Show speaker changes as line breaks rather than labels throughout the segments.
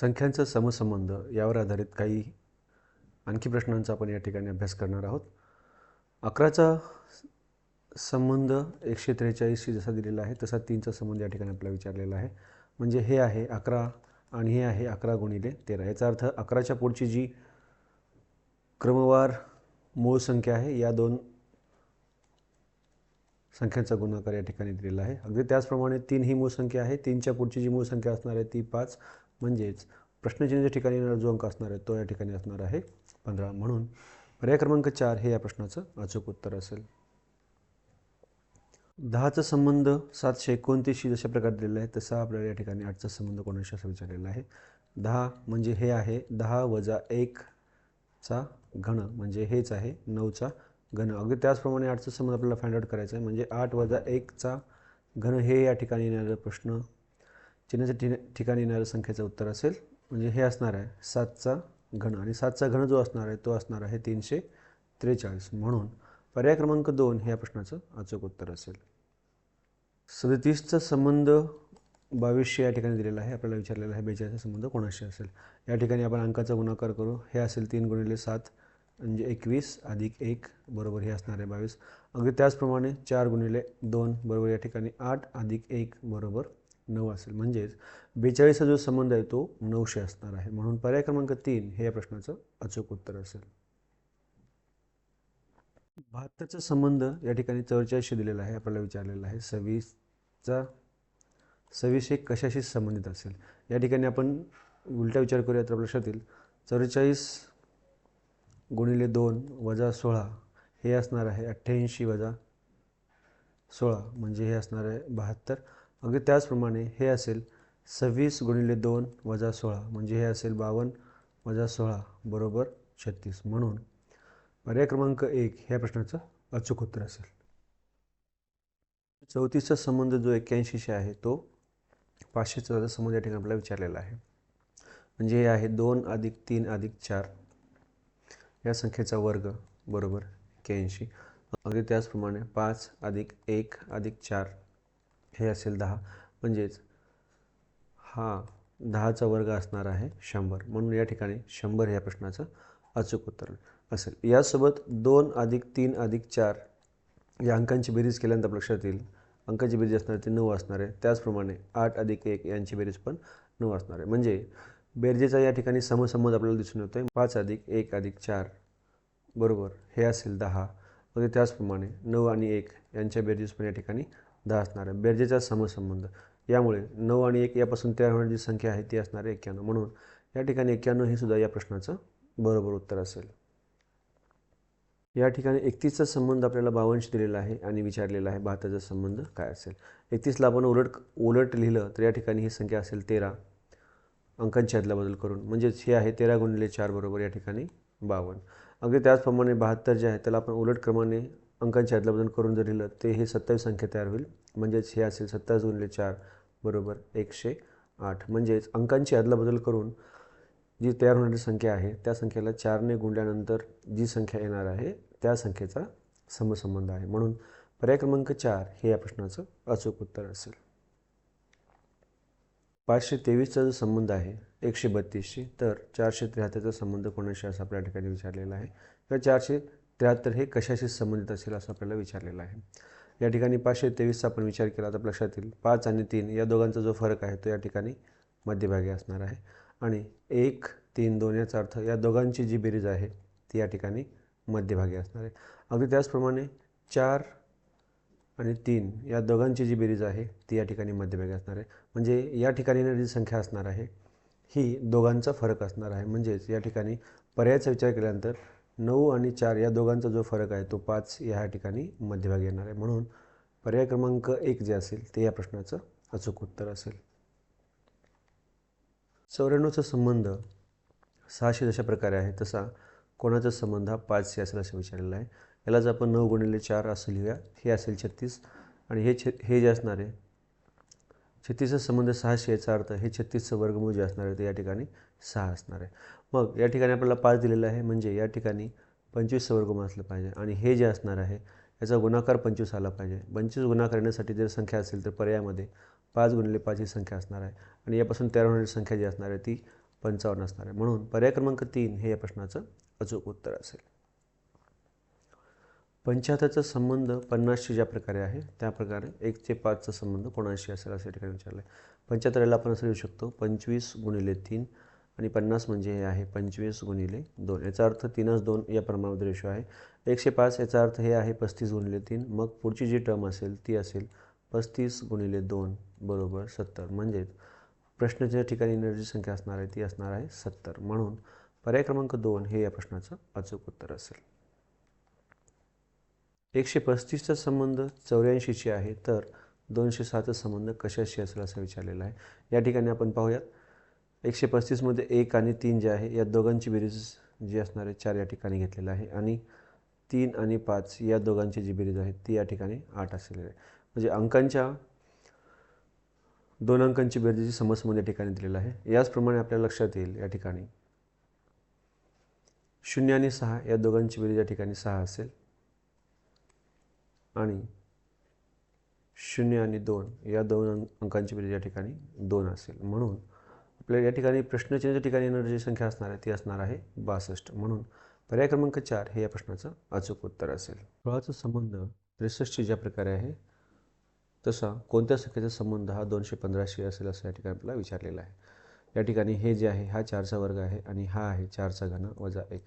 संख्यांचा समसंबंध यावर आधारित काही आणखी प्रश्नांचा आपण या ठिकाणी अभ्यास करणार आहोत. अकराचा संबंध एकशे त्रेचाळीसशी जसा दिलेला आहे तसा तीनचा संबंध या ठिकाणी आपल्याला विचारलेला आहे. म्हणजे हे आहे अकरा आणि हे आहे अकरा गुणिले तेरा. याचा अर्थ अकराच्या पुढची जी क्रमवार मूळ संख्या आहे या दोन संख्यांचा गुणाकार या ठिकाणी दिलेला आहे. अगदी त्याचप्रमाणे तीन ही मूळ संख्या आहे तीनच्या पुढची जी मूळ संख्या असणार आहे ती पाच. म्हणजेच प्रश्नचिन्हाच्या ठिकाणी येणारा जो अंक असणार आहे तो या ठिकाणी असणार आहे पंधरा. म्हणून पर्याय क्रमांक चार हे या प्रश्नाचं अचूक उत्तर असेल. दहाचा संबंध सातशे एकोणतीसशी जशा प्रकारे दिलेला आहे तसा आपल्याला या ठिकाणी आठचा संबंध कोणाशी असा विचारलेला आहे. दहा म्हणजे हे आहे दहा वजा एकचा घन म्हणजे हेच आहे नऊचा घन. अगदी त्याचप्रमाणे आठचा संबंध आपल्याला फाइंड आउट करायचा आहे म्हणजे आठ वजा एकचा घन हे या ठिकाणी येणारं प्रश्न चिन्हाच्या ठि ठिकाणी येणाऱ्या संख्येचं उत्तर असेल. म्हणजे हे असणार आहे सातचा घन. आणि सातचा घन जो असणार आहे तो असणार आहे तीनशे त्रेचाळीस. म्हणून पर्याय क्रमांक दोन हे या प्रश्नाचं अचूक उत्तर असेल. सदतीसचा संबंध बावीसशे या ठिकाणी दिलेला आहे. आपल्याला विचारलेला आहे बेचाळीसचा संबंध कोणाशी असेल? या ठिकाणी आपण अंकाचा गुणाकार करू. हे असेल तीन गुणिले सात म्हणजे एकवीस अधिक एक बरोबर हे असणार आहे बावीस. अगदी त्याचप्रमाणे चार गुणिले दोन बरोबर या ठिकाणी आठ अधिक एक बरोबर नऊ असेल. म्हणजेच बेचाळीसचा जो संबंध आहे तो नऊशे असणार आहे. म्हणून पर्याय क्रमांक तीन हे या प्रश्नाचं अचूक उत्तर असेल. बहात्तरचा संबंध या ठिकाणी चौवेचाळीसशे दिलेला आहे. आपल्याला विचारलेला आहे सव्वीसचा सव्वीस हे कशाशी संबंधित असेल? या ठिकाणी आपण उलटा विचार करूया तर लक्षात येईल. चौवेचाळीस गुणिले दोन वजा सोळा हे असणार आहे अठ्ठ्याऐंशी वजा सोळा. म्हणजे हे असणार आहे बहात्तर. अगदी त्याचप्रमाणे हे असेल सव्वीस गुणिले दोन वजा सोळा म्हणजे हे असेल बावन्न वजा सोळा बरोबर छत्तीस. म्हणून पर्याय क्रमांक एक ह्या प्रश्नाचं अचूक उत्तर असेल. चौतीसचा संबंध जो एक्क्याऐंशीशी आहे तो पाचशे चौदा संबंध या ठिकाणी आपल्याला विचारलेला आहे. म्हणजे हे आहे दोन अधिक तीन अधिक चार. या संख्येचा वर्ग बरोबर एक्क्याऐंशी. अगदी त्याचप्रमाणे पाच अधिक एक अधिक चार हे असेल दहा. म्हणजेच हा दहाचा वर्ग असणार आहे शंभर. म्हणून या ठिकाणी शंभर या प्रश्नाचं अचूक उत्तर असेल. यासोबत दोन अधिक तीन अधिक चार या अंकांची बेरीज केल्यानंतर लक्षात येईल. अंकाची बेरीज असणार ती नऊ असणार आहे. त्याचप्रमाणे आठ अधिक एक यांची बेरीज पण नऊ असणार आहे. म्हणजे बेरजेचा या ठिकाणी समसंबंध आपल्याला दिसून येतो आहे पाच अधिक एक अधिक चार बरोबर हे असेल दहा. अगदी त्याचप्रमाणे नऊ आणि एक यांच्या बेरजेस पण या ठिकाणी दहा असणार आहे. बेरजेचा समसंबंध. यामुळे नऊ आणि एक यापासून तयार होणारी जी संख्या आहे ती असणार आहे एक्क्याण्णव म्हणून या ठिकाणी एक्क्याण्णव हे सुद्धा या प्रश्नाचं बरोबर उत्तर असेल. या ठिकाणी एकतीसचा संबंध आपल्याला बावनशी दिलेला आहे आणि विचारलेला आहे बहात्तरचा संबंध काय असेल? एकतीसला आपण उलट उलट लिहिलं तर या ठिकाणी ही संख्या असेल तेरा. अंकांची बदल करून. म्हणजेच हे आहे तेरा गुणिले चार बरोबर या ठिकाणी बावन्न. अगदी त्याचप्रमाणे बहात्तर जे आहे त्याला आपण उलट क्रमाने अंकांची अदलाबदल करून जर लिहिलं ते हे सत्तावीस संख्या तयार होईल. म्हणजेच हे असेल सत्तावीस गुणिले चार बरोबर एकशे आठ. म्हणजेच अंकांची अदलाबदल करून जी तयार होणारी संख्या आहे त्या संख्येला चारने गुणल्यानंतर जी संख्या येणार आहे त्या संख्येचा समसंबंध आहे. म्हणून पर्याय क्रमांक चार हे या प्रश्नाचं अचूक उत्तर असेल. पाचशे तेवीसचा जो संबंध आहे एकशे बत्तीसशी तर चारशे त्र्याहत्तरचा संबंध कोणाशी असं आपल्या ठिकाणी विचारलेला आहे? तर चारशे त्र्याहत्तर हे कशाशी संबंधित असेल असं आपल्याला विचारलेलं आहे. या ठिकाणी पाचशे तेवीसचा आपण विचार केला तर लक्षात येईल पाच आणि तीन या दोघांचा जो फरक आहे तो या ठिकाणी मध्यभागी असणार आहे. आणि एक तीन दोन याचा अर्थ या दोघांची जी बेरीज आहे ती या ठिकाणी मध्यभागी असणार आहे. अगदी त्याचप्रमाणे चार आणि तीन या दोघांची जी बेरीज आहे ती या ठिकाणी मध्यभागी असणार आहे. म्हणजे या ठिकाणी जी संख्या असणार आहे ही दोघांचा फरक असणार आहे. म्हणजेच या ठिकाणी पर्यायाचा विचार केल्यानंतर नऊ आणि चार या दोघांचा जो फरक आहे तो पाच या ठिकाणी मध्यभागी येणार आहे. म्हणून पर्याय क्रमांक एक जे असेल ते या प्रश्नाचं अचूक उत्तर असेल. चौऱ्याण्णवचा संबंध सहाशे जशा प्रकारे आहे तसा कोणाचा संबंध हा पाचशे असेल असं विचारलेला आहे. यालाच आपण नऊ गुणिले चार असं लिहूया हे असेल छत्तीस. आणि हे छ हे जे असणार आहे छत्तीसचा संबंध सहाशे याचा अर्थ हे छत्तीसचं वर्गमूळ जे असणार आहे ते या ठिकाणी सहा असणार आहे. मग या ठिकाणी आपल्याला पाच दिलेलं आहे. म्हणजे या ठिकाणी पंचवीसचं वर्गमूळ असलं पाहिजे आणि हे जे असणार आहे याचा गुणाकार पंचवीस आला पाहिजे. पंचवीस गुणाकार करण्यासाठी जर संख्या असेल तर पर्यायामध्ये पाच गुणिले पाच ही संख्या असणार आहे. आणि यापासून तयार होणारी संख्या जी असणार आहे ती पंचावन्न असणार आहे. म्हणून पर्याय क्रमांक तीन हे या प्रश्नाचं अचूक उत्तर असेल. पंच्याहत्तरचा संबंध पन्नासशी ज्या प्रकारे आहे त्या प्रकारे एक ते पाचचा संबंध कोणाशी असेल असं या ठिकाणी विचारलं आहे पंच्याहत्तरला आपण असं लिहू शकतो. पंचवीस गुणिले तीन आणि पन्नास म्हणजे हे आहे पंचवीस गुणिले दोन. याचा अर्थ तीनच दोन या प्रमाणामध्ये रेशो आहे. एकशे पाच याचा अर्थ हे आहे पस्तीस गुणिले तीन. मग पुढची जी टर्म असेल ती असेल पस्तीस गुणिले दोन बरोबर सत्तर. म्हणजेच प्रश्नाच्या ठिकाणी एनर्जी संख्या असणार आहे ती असणार आहे सत्तर. म्हणून पर्याय क्रमांक दोन हे या प्रश्नाचं अचूक उत्तर असेल. एकशे पस्तीसचा संबंध चौऱ्याऐंशीशी आहे तर दोनशे सहाचा संबंध कशाशी असेल असं विचारलेलं आहे. या ठिकाणी आपण पाहूयात. एकशे पस्तीसमध्ये एक आणि तीन जे आहे या दोघांची बेरीज जी असणार आहे चार या ठिकाणी घेतलेलं आहे. आणि तीन आणि पाच या दोघांची जी बेरीज आहे ती या ठिकाणी आठ असलेली आहे. म्हणजे अंकांच्या दोन अंकांची बेरजेची समस्येमध्ये या ठिकाणी दिलेलं आहे. याचप्रमाणे आपल्या लक्षात येईल या ठिकाणी शून्य आणि सहा या दोघांची बेरीज या ठिकाणी सहा असेल. आणि शून्य आणि दोन या दोन अंकांची बेरीज या ठिकाणी दोन असेल. म्हणून आपल्या या ठिकाणी प्रश्नचिन्हाच्या ठिकाणी येणारी जी संख्या असणार आहे ती असणार आहे बासष्ट. म्हणून पर्याय क्रमांक चार हे या प्रश्नाचं अचूक उत्तर असेल. सोळाचा संबंध त्रेसष्टशी ज्या प्रकारे आहे तसा कोणत्या संख्येचा संबंध हा दोनशे पंधराशी असेल असं या ठिकाणी आपल्याला विचारलेला आहे. या ठिकाणी हे जे आहे हा चारचा वर्ग आहे आणि हा आहे चारचा घन वजा एक.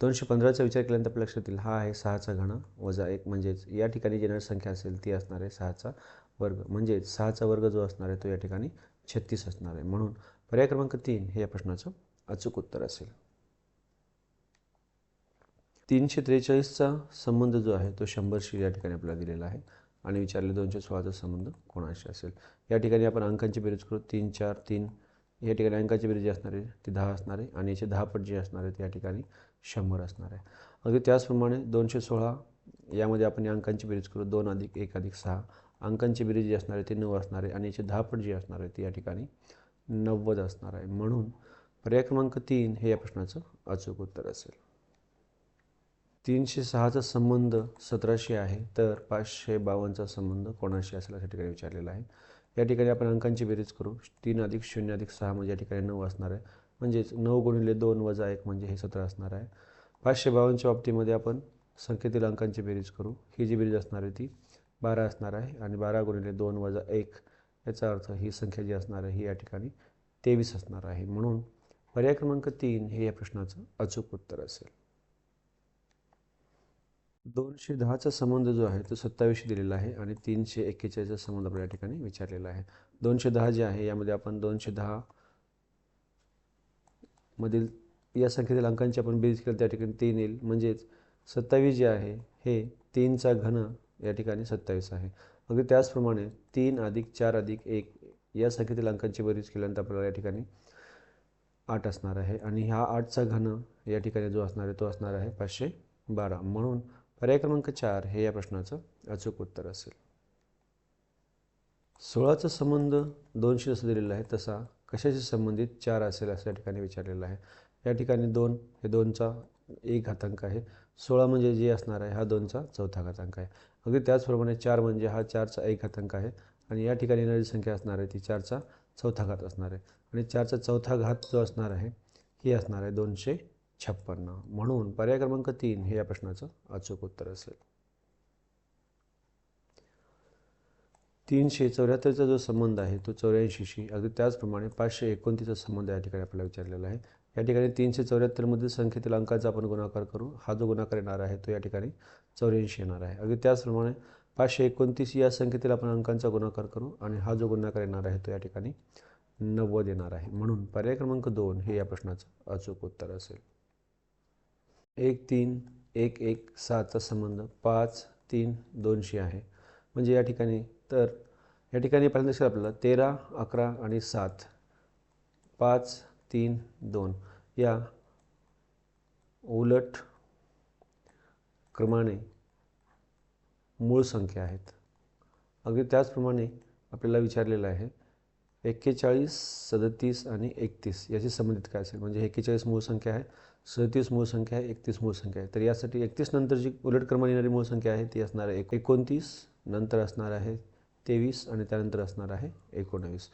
दोनशे पंधराचा विचार केल्यानंतर आपल्या लक्षात येईल हा आहे सहाचा घन वजा एक. म्हणजेच या ठिकाणी येणारी संख्या असेल ती असणार आहे सहाचा वर्ग. म्हणजेच सहाचा वर्ग जो असणार आहे तो या ठिकाणी छत्तीस असणार आहे. म्हणून पर्याय क्रमांक तीन हे या प्रश्नाचं अचूक उत्तर असेल. तीनशे त्रेचाळीसचा संबंध जो आहे तो शंभरशी या ठिकाणी आपल्याला दिलेला आहे. आणि विचारले दोनशे सोळाचा संबंध कोणाशी असेल? या ठिकाणी आपण अंकांची बेरीज करू. तीन चार तीन. या ठिकाणी अंकाची बेरीज जी असणार आहे ती दहा असणार आहे. आणि याचे दहा पट जे असणार आहे त्या ठिकाणी शंभर असणार आहे. अगदी त्याचप्रमाणे दोनशे सोळा यामध्ये आपण या अंकांची बेरीज करू. दोन अधिक एक अधिक सहा. अंकांची बेरीज जी असणार आहे ती नऊ असणार आहे. आणि याचे दहा पट जी असणार आहे ती या ठिकाणी नव्वद असणार आहे. म्हणून पर्याय क्रमांक तीन हे या प्रश्नाचं अचूक उत्तर असेल. तीनशे सहाचा संबंध सतराशे आहे तर पाचशे बावन्नचा संबंध कोणाशी असेल अशा ठिकाणी विचारलेला आहे. या ठिकाणी आपण अंकांची बेरीज करू. तीन अधिक शून्य अधिक सहा म्हणजे या ठिकाणी नऊ असणार आहे. म्हणजेच नऊ गुणिले दोन वजा एक म्हणजे हे सतरा असणार आहे. पाचशे बावन्नच्या बाबतीमध्ये आपण संख्येतील अंकांची बेरीज करू. ही जी बेरीज असणार आहे ती बारा असणार आहे आणि बारा गुणिले दोन वजा एक याचा अर्थ ही संख्या जी असणार आहे ही या ठिकाणी तेवीस असणार आहे. म्हणून पर्याय क्रमांक तीन हे या प्रश्नाचं अचूक उत्तर असेल. दोनशे दहाचा संबंध जो आहे तो सत्तावीसशे दिलेला आहे आणि तीनशे एक्केचाळीसचा संबंध आपल्या या ठिकाणी विचारलेला आहे. दोनशे दहा जे आहे यामध्ये आपण दोनशे दहा मधील या संख्येतील अंकांची आपण बेरीज केली त्या ठिकाणी तीन येईल. म्हणजेच सत्तावीस जे आहे हे तीनचा घन या ठिकाणी सत्तावीस आहे. अगदी त्याचप्रमाणे तीन अधिक चार अधिक एक या संख्येतील अंकांची बेरीज केल्यानंतर आपल्याला या ठिकाणी आठ असणार आहे. आणि ह्या आठचा घन या ठिकाणी जो असणार आहे तो असणार आहे पाचशे बारा. म्हणून पर्याय क्रमांक चार हे या प्रश्नाचं अचूक उत्तर असेल. सोळाचा संबंध दोनशी जसं दिलेला आहे तसा कशाशी संबंधित चार असेल असं या ठिकाणी विचारलेलं आहे. या ठिकाणी दोन हे दोनचा एक घातांक आहे. सोळा म्हणजे जे असणार आहे हा दोनचा चौथा घातांक आहे. अगदी त्याचप्रमाणे चार म्हणजे हा चारचा एक घातांक आहे आणि या ठिकाणी येणारी संख्या असणार आहे ती चारचा चौथा घात असणार आहे. आणि चारचा चौथा घात जो असणार आहे ही असणार आहे दोनशे छप्पन्न. म्हणून पर्याय क्रमांक तीन हे या प्रश्नाचं अचूक उत्तर असेल. तीनशे चौऱ्याहत्तरचा जो संबंध आहे तो चौऱ्याऐंशीशी अगदी त्याचप्रमाणे पाचशे एकोणतीसचा संबंध या ठिकाणी आपल्याला विचारलेला आहे. या ठिकाणी तीनशे चौऱ्याहत्तरमधील संख्येतील अंकाचा आपण गुणाकार करू. हा जो गुणाकार येणार आहे तो या ठिकाणी चौऱ्याऐंशी येणार आहे. अगदी त्याचप्रमाणे पाचशे एकोणतीस या संख्येतील आपण अंकांचा गुणाकार करू आणि हा जो गुणाकार येणार आहे तो या ठिकाणी नव्वद येणार आहे. म्हणून पर्याय क्रमांक दोन हे या प्रश्नाचं अचूक उत्तर असेल. एक तीन एक एक सातचा संबंध पाच तीन दोनशे आहे. म्हणजे या ठिकाणी तर या ठिकाणी पहिल्यांदा आपल्याला तेरा अकरा आणि सात. पाच तीन दोन. या उलट क्रमाने मूळ संख्या आहेत. अगदी त्याचप्रमाणे आपल्याला विचारलेलं आहे एक्केचाळीस सदतीस आणि एकतीस याशी संबंधित काय असेल? म्हणजे एक्केचाळीस मूळ संख्या आहे सदतीस मूळ संख्या आहे एकतीस मूळ संख्या आहे. तर यासाठी एकतीस नंतर जी उलट क्रमाने येणारी मूळ संख्या आहे ती असणार आहे एक एकोणतीस नंतर असणार आहे तेवीस आणि त्यानंतर असणार आहे एकोणावीस.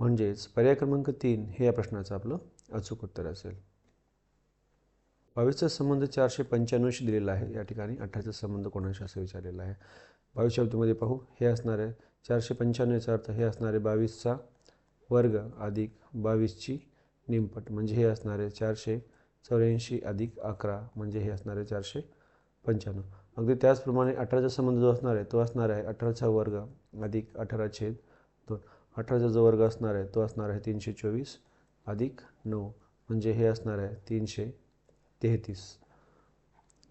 म्हणजेच पर्याय क्रमांक तीन हे या प्रश्नाचं आपलं अचूक उत्तर असेल. बावीसचा संबंध चारशे पंच्याण्णवशी दिलेला आहे. या ठिकाणी अठराचा संबंध कोणाशी असं विचारलेला आहे? बावीस शब्दामध्ये पाहू. हे असणार आहे चारशे पंच्याण्णवचा अर्थ. हे असणार आहे बावीसचा वर्ग अधिक बावीसची निमपट. म्हणजे हे असणारे चारशे चौऱ्याऐंशी अधिक अकरा. म्हणजे हे असणारे चारशे पंच्याण्णव. अगदी त्याचप्रमाणे अठराचा संबंध जो असणार आहे तो असणार आहे अठराचा वर्ग अधिक अठरा छेद दोन. अठराचा जो वर्ग असणार आहे तो असणार आहे तीनशे चोवीस अधिक नऊ म्हणजे हे असणार आहे तीनशे तेहतीस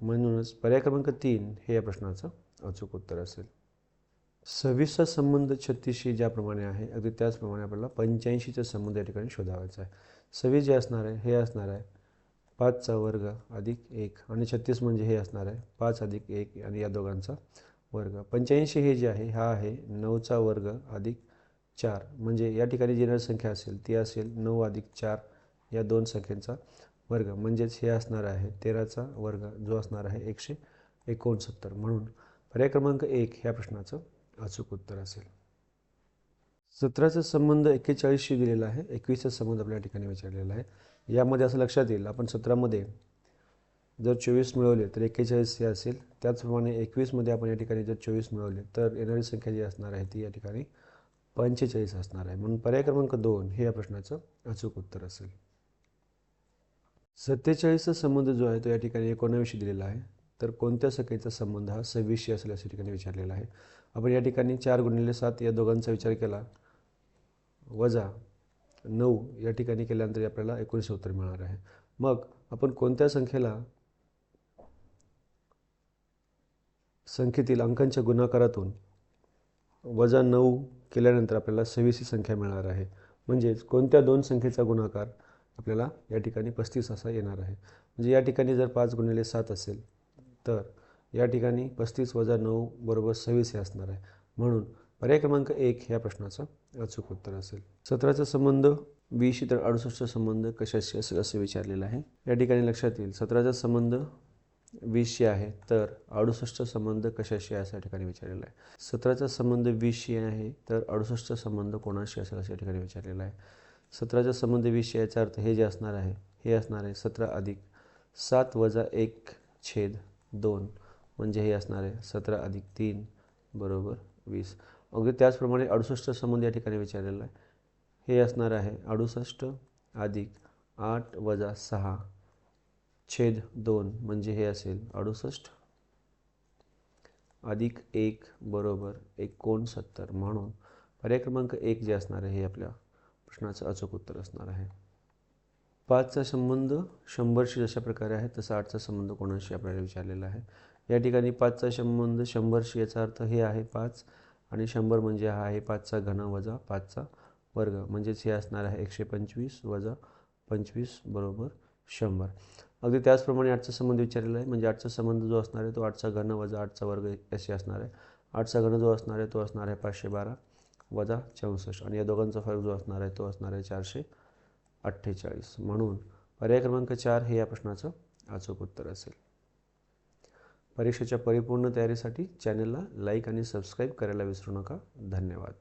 म्हणूनच पर्याय क्रमांक तीन हे या प्रश्नाचं अचूक उत्तर असेल. सव्वीसचा संबंध छत्तीसशी ज्याप्रमाणे आहे अगदी त्याचप्रमाणे आपल्याला पंच्याऐंशीचा संबंध या ठिकाणी शोधावायचा आहे. सव्वीस जे असणार आहे हे असणार आहे पाचचा वर्ग अधिक एक आणि छत्तीस म्हणजे हे असणार आहे पाच अधिक एक आणि या दोघांचा वर्ग. पंच्याऐंशी हे जे आहे हा आहे नऊचा वर्ग अधिक चार. म्हणजे या ठिकाणी जी संख्या असेल ती असेल नऊ अधिक चार या दोन संख्यांचा वर्ग. म्हणजेच हे असणार आहे तेराचा वर्ग जो असणार आहे एकशे एकोणसत्तर. म्हणून पर्याय क्रमांक एक ह्या प्रश्नाचं अचूक उत्तर असेल. सतराचा संबंध एक्केचाळीसशी दिलेला आहे. एकवीसचा संबंध आपल्या ठिकाणी विचारलेला आहे. यामध्ये असं लक्षात येईल आपण सतरामध्ये जर चोवीस मिळवले तर एक्केचाळीस हे असेल. त्याचप्रमाणे एकवीसमध्ये आपण या ठिकाणी जर चोवीस मिळवले तर येणारी संख्या जी असणार आहे ती या ठिकाणी पंचेचाळीस असणार आहे. म्हणून पर्याय क्रमांक दोन हे या प्रश्नाचं अचूक उत्तर असेल. सत्तेचाळीसचा संबंध जो आहे तो या ठिकाणी एकोणावीसशी दिलेला आहे. तर कोणत्या संख्येचा संबंध हा सव्वीसशी असेल अशा ठिकाणी विचारलेला आहे. आपण या ठिकाणी चार गुणिले सात या दोघांचा विचार केला. वजा नऊ या ठिकाणी केल्यानंतर आपल्याला एकोणीसशे उत्तर मिळणार आहे. मग आपण कोणत्या संख्येला संख्येतील अंकांच्या गुणाकारातून वजा नऊ केल्यानंतर आपल्याला सव्वीस ही संख्या मिळणार आहे. म्हणजेच कोणत्या दोन संख्येचा गुणाकार आपल्याला या ठिकाणी पस्तीस असा येणार आहे. म्हणजे या ठिकाणी जर पाच गुणिले सात असेल तर या ठिकाणी पस्तीस वजा नऊ बरोबर सव्वीस हे असणार आहे. म्हणून पर्याय क्रमांक एक ह्या प्रश्नाचा अचूक उत्तर असेल. सतराचा संबंध वीसशी तर अडुसष्टचा संबंध कशाशी असेल असं विचारलेलं आहे. या ठिकाणी लक्षात येईल. सतराचा संबंध वीसशी आहे तर अडुसष्ट संबंध कशाशी आहे या ठिकाणी विचारलेला आहे. सतराचा संबंध वीसशी आहे तर अडुसष्ट संबंध कोणाशी असेल असं ठिकाणी विचारलेला आहे. सतराचा संबंध वीसशी याचा अर्थ हे जे असणार आहे हे असणार आहे सतरा अधिक सात वजा एक छेद दोन म्हणजे हे असणार आहे सतरा अधिक तीन बरोबर वीस. अगदी त्याचप्रमाणे अडुसष्ट संबंध या ठिकाणी विचारलेला आहे. हे असणार आहे अडुसष्ट अधिक आठ वजा सहा छेद दोन म्हणजे हे असेल अडुसष्ट. अधिक एक बरोबर एकोणसत्तर म्हणून पर्याय क्रमांक एक जे असणार आहे हे आपल्या प्रश्नाचं अचूक उत्तर असणार आहे. पाचचा संबंध शंभरशी जशा प्रकारे आहे तसा आठचा संबंध कोणाशी आपल्याला विचारलेला आहे. या ठिकाणी पाचचा संबंध शंभरशी याचा अर्थ हे आहे पाच आणि शंभर म्हणजे हा आहे पाचचा घन वजा पाचचा वर्ग. म्हणजेच हे असणार आहे एकशे पंचवीस वजा पंचवीस बरोबर शंभर. अगदी त्याचप्रमाणे आठचा संबंध विचारलेला आहे. म्हणजे आठचा संबंध जो असणार आहे तो आठचा घन वजा आठचा वर्ग असे असणार आहे. आठचा घन जो असणार आहे तो असणार आहे पाचशे बारा वजा चौसष्ट. आणि या दोघांचा फरक जो असणार आहे तो असणार आहे चारशे अठ्ठेचाळीस. म्हणून पर्याय क्रमांक चार हे या प्रश्नाचं अचूक उत्तर असेल. परीक्षेच्या परिपूर्ण तयारीसाठी चॅनलला लाईक आणि सबस्क्राईब करायला विसरू नका. धन्यवाद.